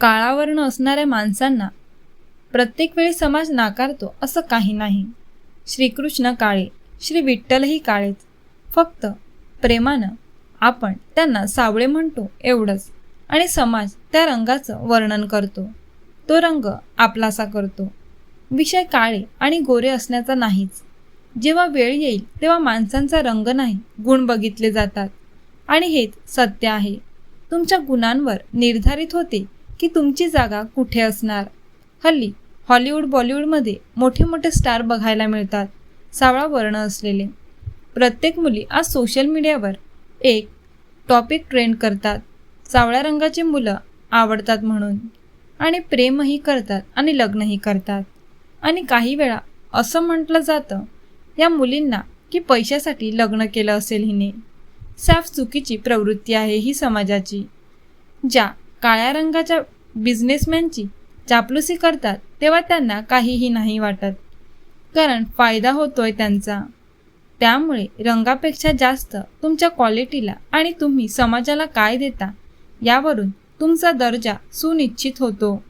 काळा असणाऱ्या माणसांना प्रत्येक वेळी समाज नाकारतो असं काही नाही. श्रीकृष्ण काळे श्री विठ्ठलही काळेच. फक्त प्रेमानं आपण त्यांना सावळे म्हणतो एवढंच आणि समाज त्या रंगाचं वर्णन करतो. तो रंग आपलासा करतो. विषय काळे आणि गोरे असण्याचा नाहीच. जेव्हा वेळ येईल तेव्हा माणसांचा रंग नाही गुण बघितले जातात. आणि हेच सत्य आहे. तुमच्या गुणांवर निर्धारित होते की तुमची जागा कुठे असणार? हल्ली हॉलिवूड बॉलिवूडमध्ये मोठे मोठे स्टार बघायला मिळतात सावळा वर्ण असलेले. प्रत्येक मुली आज सोशल मीडियावर एक टॉपिक ट्रेंड करतात. सावळ्या रंगाची मुलं आवडतात म्हणून. आणि प्रेमही करतात आणि लग्नही करतात. आणि काही वेळा असं म्हटलं जातं या मुलींना की पैशासाठी लग्न केलं असेल हिने. साफ चुकीची प्रवृत्ती आहे ही समाजाची. ज्या काळ्या रंगाच्या बिझनेसमॅनची चापलुसी करतात तेव्हा त्यांना काहीही नाही वाटत. कारण फायदा होतोय त्यांचा. त्यामुळे रंगापेक्षा जास्त तुमच्या क्वालिटीला आणि तुम्ही समाजाला काय देता यावरून तुमचा दर्जा सुनिश्चित होतो.